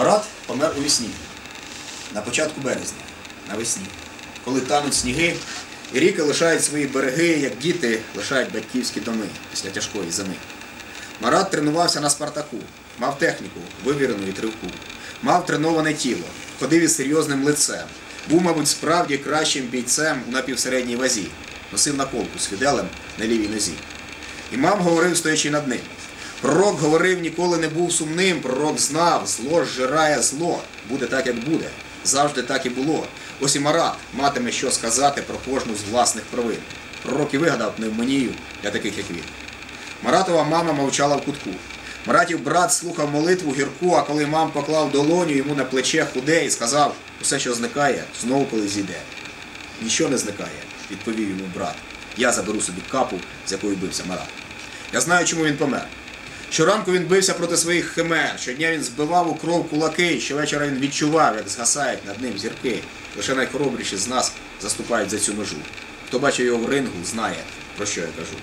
Марат помер у вісні на початку березня, навесні, коли тануть сніги, і ріки лишають свої береги, як діти лишають батьківські доми після тяжкої зими. Марат тренувався на Спартаку, мав техніку, вивірену і тривку, мав треноване тіло, ходив із серйозним лицем, був, мабуть, справді кращим бійцем у напівсередній вазі, носив наколку з фіделем на лівій нозі. Імам говорив, стоячи над ним. Пророк говорив, ніколи не був сумним, пророк знав, зло зжирає зло, буде так, як буде. Завжди так і було. Ось і Марат матиме що сказати про кожну з власних провин. Пророк і вигадав пневмонію для таких, як він. Маратова мама мовчала в кутку. Маратів брат слухав молитву гірку, а коли мам поклав долоню йому на плече худе і сказав, усе, що зникає, знову коли зійде. Ніщо не зникає, відповів йому брат. Я заберу собі капу, з якою бився Марат. Я знаю, чому він помер. Щоранку він бився проти своїх химер, щодня він збивав у кров кулаки, щовечора він відчував, як згасають над ним зірки. Лише найхоробріші з нас заступають за цю межу. Хто бачив його в рингу, знає, про що я кажу.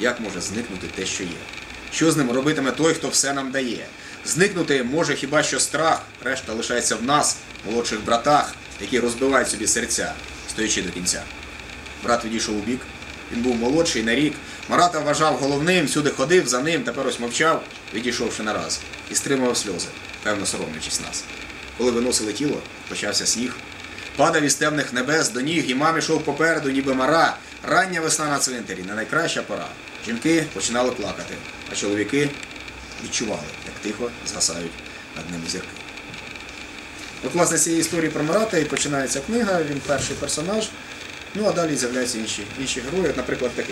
Як може зникнути те, що є? Що з ним робитиме той, хто все нам дає? Зникнути може хіба що страх, решта лишається в нас, молодших братах, які розбивають собі серця, стоячи до кінця. Брат відійшов у бік. Він був молодший на рік. Марата вважав головним, всюди ходив за ним, тепер ось мовчав, відійшовши нараз, і стримував сльози, певно соромлячись нас. Коли виносили тіло, почався сніг. Падав із темних небес до ніг, і мам ішов попереду, ніби мара. Рання весна на цвинтарі, не найкраща пора. Жінки починали плакати, а чоловіки відчували, як тихо згасають над ними зірки. От, власне, з цієї історії про Марата і починається книга, він перший персонаж. Ну а далі з'являються інші, інші герої, наприклад, такий.